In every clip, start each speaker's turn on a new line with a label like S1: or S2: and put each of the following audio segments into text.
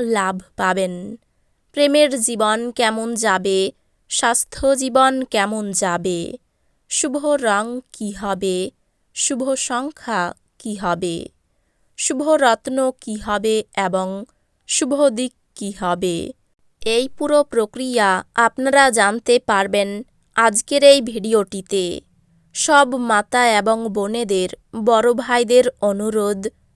S1: লাভ পাবেন। প্রেমের জীবন কেমন যাবে? স্বাস্থ্য জীবন কেমন যাবে? শুভ রং কী হবে? শুভ সংখ্যা কী হবে? শুভ রত্ন কী হবে এবং শুভ দিক কী হবে? এই পুরো প্রক্রিয়া আপনারা জানতে পারবেন আজকের এই ভিডিওটিতে। সব মাতা এবং বোনেদের, বড় ভাইদের অনুরোধ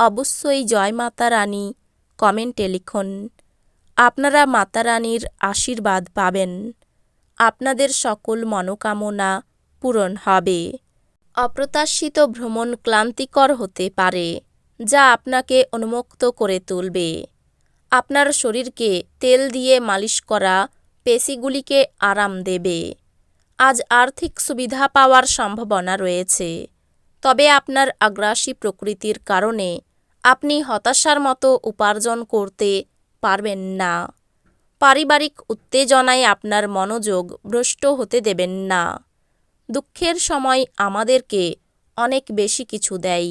S1: অবশ্যই জয় মাতা রানী কমেন্টে লিখুন। আপনারা মাতা রানীর আশীর্বাদ পাবেন। আপনাদের সকল মনোকামনা পূরণ হবে। অপ্রত্যাশিত ভ্রমণ ক্লান্তিকর হতে পারে, যা আপনাকে উন্মুক্ত করে তুলবে। আপনার শরীরকে তেল দিয়ে মালিশ করা পেশিগুলিকে আরাম দেবে। আজ আর্থিক সুবিধা পাওয়ার সম্ভাবনা রয়েছে। তবে আপনার আগ্রাসী প্রকৃতির কারণে আপনি হতাশার মতো উপার্জন করতে পারবেন না। পারিবারিক উত্তেজনায় আপনার মনোযোগ ভ্রষ্ট হতে দেবেন না। দুঃখের সময় আমাদেরকে অনেক বেশি কিছু দেয়।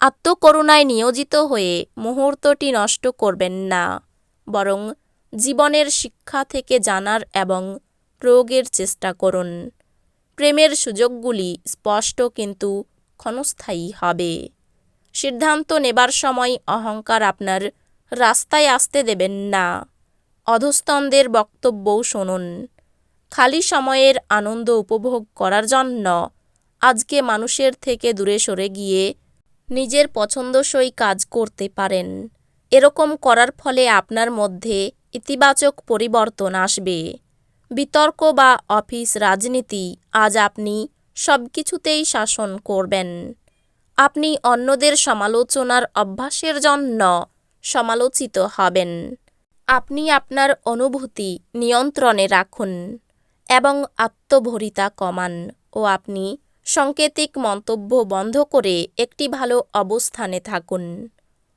S1: আত্মকরুণায় নিয়োজিত হয়ে মুহূর্তটি নষ্ট করবেন না, বরং জীবনের শিক্ষা থেকে জানার এবং প্রয়োগের চেষ্টা করুন। প্রেমের সুযোগগুলি স্পষ্ট কিন্তু ক্ষণস্থায়ী হবে। সিদ্ধান্ত নেবার সময় অহংকার আপনার রাস্তায় আসতে দেবেন না। অধস্তনদের বক্তব্যও শুনুন। খালি সময়ের আনন্দ উপভোগ করার জন্য আজকে মানুষের থেকে দূরে সরে গিয়ে নিজের পছন্দসই কাজ করতে পারেন। এরকম করার ফলে আপনার মধ্যে ইতিবাচক পরিবর্তন আসবে। বিতর্ক বা অফিস রাজনীতি আজ আপনি সব কিছুতেই শাসন করবেন। আপনি অন্যদের সমালোচনার অভ্যাসের জন্য সমালোচিত হবেন। আপনি আপনার অনুভূতি নিয়ন্ত্রণে রাখুন এবং আত্মভরিতা কমান ও আপনি সাংকেতিক মন্তব্য বন্ধ করে একটি ভালো অবস্থানে থাকুন।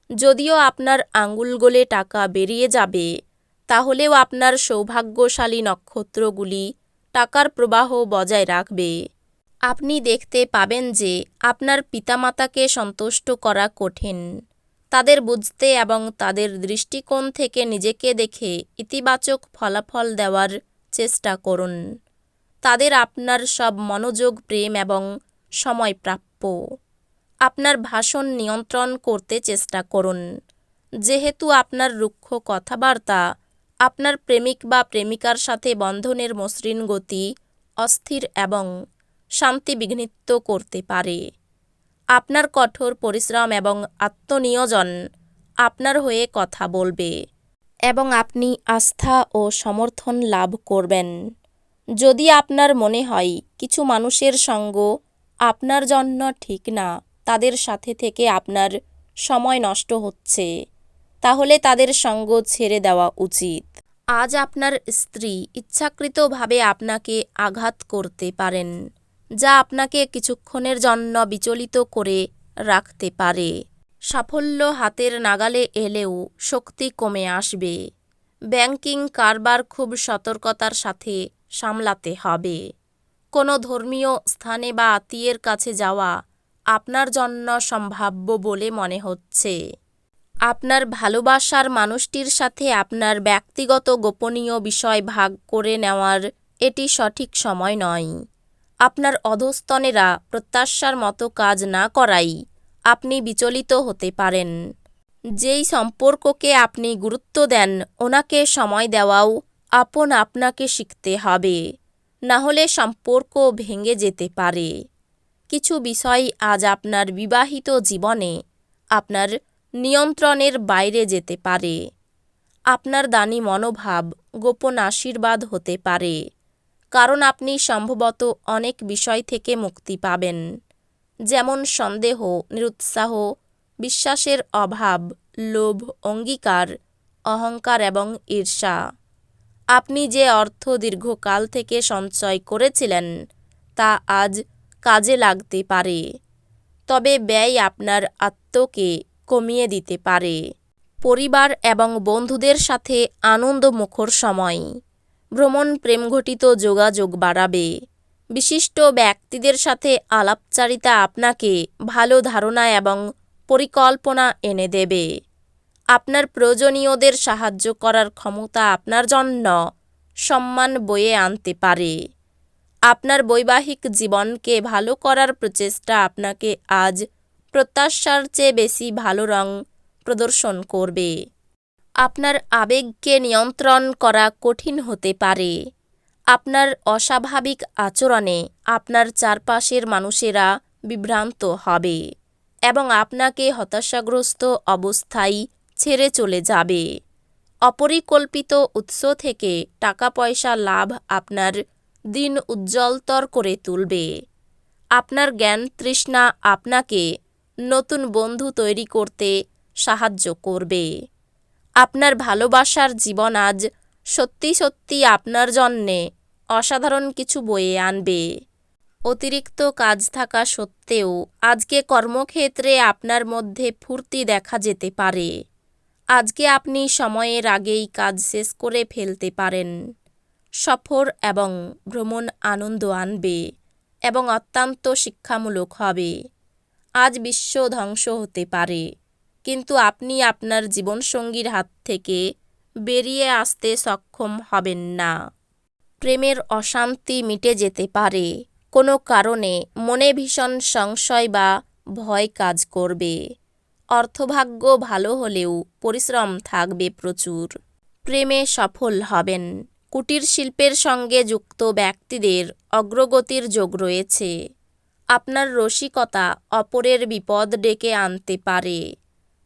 S1: যদিও আপনার আঙ্গুল গলে টাকা বেরিয়ে যাবে, তাহলেও আপনার সৌভাগ্যশালী নক্ষত্রগুলি টাকার প্রবাহ বজায় রাখবে। আপনি দেখতে পাবেন যে আপনার পিতামাতাকে সন্তুষ্ট করা কঠিন। তাদের বুঝতে এবং তাদের দৃষ্টিকোণ থেকে নিজেকে দেখে ইতিবাচক ফলাফল দেওয়ার চেষ্টা করুন। তাদের আপনার সব মনোযোগ, প্রেম এবং সময় প্রাপ্য। আপনার ভাষণ নিয়ন্ত্রণ করতে চেষ্টা করুন। যেহেতু আপনার রুক্ষ কথাবার্তা, আপনার প্রেমিক বা প্রেমিকার সাথে বন্ধনের মসৃণ গতি অস্থির এবং শান্তি বিঘ্নিত করতে পারে। আপনার কঠোর পরিশ্রম এবং আত্মনিয়োজন আপনার হয়ে কথা বলবে এবং আপনি আস্থা ও সমর্থন লাভ করবেন। যদি আপনার মনে হয় কিছু মানুষের সঙ্গ আপনার জন্য ঠিক না, তাদের সাথে থেকে আপনার সময় নষ্ট হচ্ছে, তাহলে তাদের সঙ্গ ছেড়ে দেওয়া উচিত। আজ আপনার স্ত্রী ইচ্ছাকৃতভাবে আপনাকে আঘাত করতে পারেন। যা আপনাকে কিছুক্ষণের জন্য বিচলিত করে রাখতে পারে। সাফল্য হাতের নাগালে এলেও শক্তি কমে আসবে। ব্যাংকিং কারবার খুব সতর্কতার সাথে সামলাতে হবে। কোনো ধর্মীয় স্থানে বা আত্মীয়ের কাছে যাওয়া আপনার জন্য সম্ভাব্য বলে মনে হচ্ছে। আপনার ভালোবাসার মানুষটির সাথে আপনার ব্যক্তিগত গোপনীয় বিষয় ভাগ করে নেওয়ার এটি সঠিক সময় নয়। আপনার অধস্তনেরা প্রত্যাশার মতো কাজ না করাই আপনি বিচলিত হতে পারেন। যেই সম্পর্ককে আপনি গুরুত্ব দেন, ওনাকে সময় দেওয়াও আপন আপনাকে শিখতে হবে। না হলে সম্পর্ক ভেঙে যেতে পারে। কিছু বিষয় আজ আপনার বিবাহিত জীবনে আপনার নিয়ন্ত্রণের বাইরে যেতে পারে। আপনার দানি মনোভাব, গোপন আশীর্বাদ হতে পারে। কারণ আপনি সম্ভবত অনেক বিষয় থেকে মুক্তি পাবেন। যেমন সন্দেহ, নিরুৎসাহ, বিশ্বাসের অভাব, লোভ, অঙ্গীকার, অহংকার এবং ঈর্ষা। আপনি যে অর্থ দীর্ঘকাল থেকে সঞ্চয় করেছিলেন, তা আজ কাজে লাগতে পারে। তবে ব্যয় আপনার আত্মকে কমিয়ে দিতে পারে। পরিবার এবং বন্ধুদের সাথে আনন্দমুখর সময়। ভ্রমণ প্রেমঘটিত যোগাযোগ বাড়াবে। বিশিষ্ট ব্যক্তিদের সাথে আলাপচারিতা আপনাকে ভালো ধারণা এবং পরিকল্পনা এনে দেবে। আপনার প্রয়োজনীয়দের সাহায্য করার ক্ষমতা আপনার জন্য সম্মান বয়ে আনতে পারে। আপনার বৈবাহিক জীবনকে ভালো করার প্রচেষ্টা আপনাকে আজ প্রত্যাশার চেয়ে বেশি ভালো রং প্রদর্শন করবে। আপনার আবেগকে নিয়ন্ত্রণ করা কঠিন হতে পারে। আপনার অস্বাভাবিক আচরণে আপনার চারপাশের মানুষেরা বিভ্রান্ত হবে এবং আপনাকে হতাশাগ্রস্ত অবস্থায় ছেড়ে চলে যাবে। অপরিকল্পিত উৎস থেকে টাকা পয়সা লাভ আপনার দিন উজ্জ্বলতর করে তুলবে। আপনার জ্ঞান তৃষ্ণা আপনাকে নতুন বন্ধু তৈরি করতে সাহায্য করবে। আপনার ভালোবাসার জীবন আজ সত্যি সত্যি আপনার জন্যে অসাধারণ কিছু বয়ে আনবে। অতিরিক্ত কাজ থাকা সত্ত্বেও আজকে কর্মক্ষেত্রে আপনার মধ্যে ফুর্তি দেখা যেতে পারে। আজকে আপনি সময়ের আগেই কাজ শেষ করে ফেলতে পারেন। সফর এবং ভ্রমণ আনন্দ আনবে এবং অত্যন্ত শিক্ষামূলক হবে। আজ বিশ্ব ধ্বংস হতে পারে। কিন্তু আপনি আপনার জীবনসঙ্গীর হাত থেকে বেরিয়ে আসতে সক্ষম হবেন না। প্রেমের অশান্তি মিটে যেতে পারে। কোনো কারণে মনে ভীষণ সংশয় বা ভয় কাজ করবে। অর্থভাগ্য ভালো হলেও পরিশ্রম থাকবে প্রচুর। প্রেমে সফল হবেন। কুটির শিল্পের সঙ্গে যুক্ত ব্যক্তিদের অগ্রগতির যোগ রয়েছে। আপনার রসিকতা অপরের বিপদ ডেকে আনতে পারে।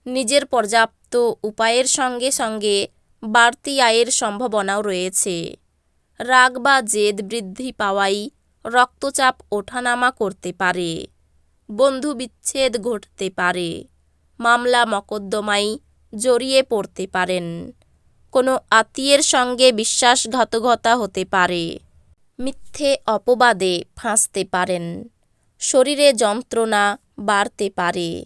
S1: নিজের পর্যাপ্ত উপায়ের সঙ্গে সঙ্গে বাড়তি আয়ের সম্ভাবনাও রয়েছে। রাগ বা জেদ বৃদ্ধি পাওয়াই রক্তচাপ ওঠানামা করতে পারে বন্ধু বিচ্ছেদ ঘটতে পারে, মামলা মকদ্দমায় জড়িয়ে পড়তে পারেন। কোনো আত্মীয়ের সঙ্গে বিশ্বাসঘাতকতা হতে পারে, মিথ্যে অপবাদে ফাঁসতে পারেন, শরীরে যন্ত্রণা বাড়তে পারে।